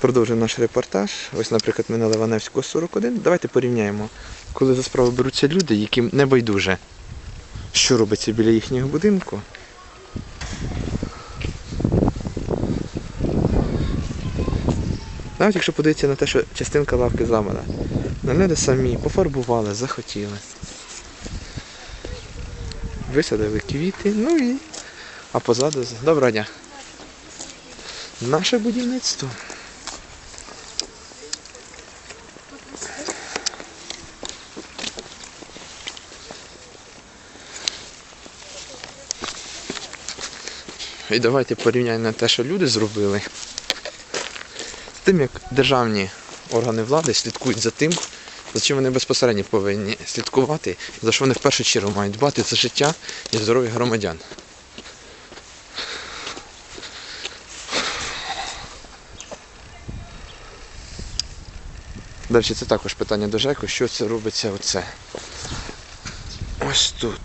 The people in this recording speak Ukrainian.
Продовжуємо наш репортаж. Ось, наприклад, ми на Ливаневського 41. Давайте порівняємо, коли за справу беруться люди, яким не байдуже, що робиться біля їхнього будинку. Навіть якщо подивитися на те, що частинка лавки зламана. На люди самі пофарбували, захотіли. Висадили квіти, ну і. А позаду. Доброго дня. Наше будівництво. І давайте порівняємо те, що люди зробили. З тим, як державні органи влади слідкують за тим, за чим вони безпосередньо повинні слідкувати, за що вони в першу чергу мають дбати за життя і здоров'я громадян. Далі це також питання до ЖЕКу, що це робиться оце. Ось тут.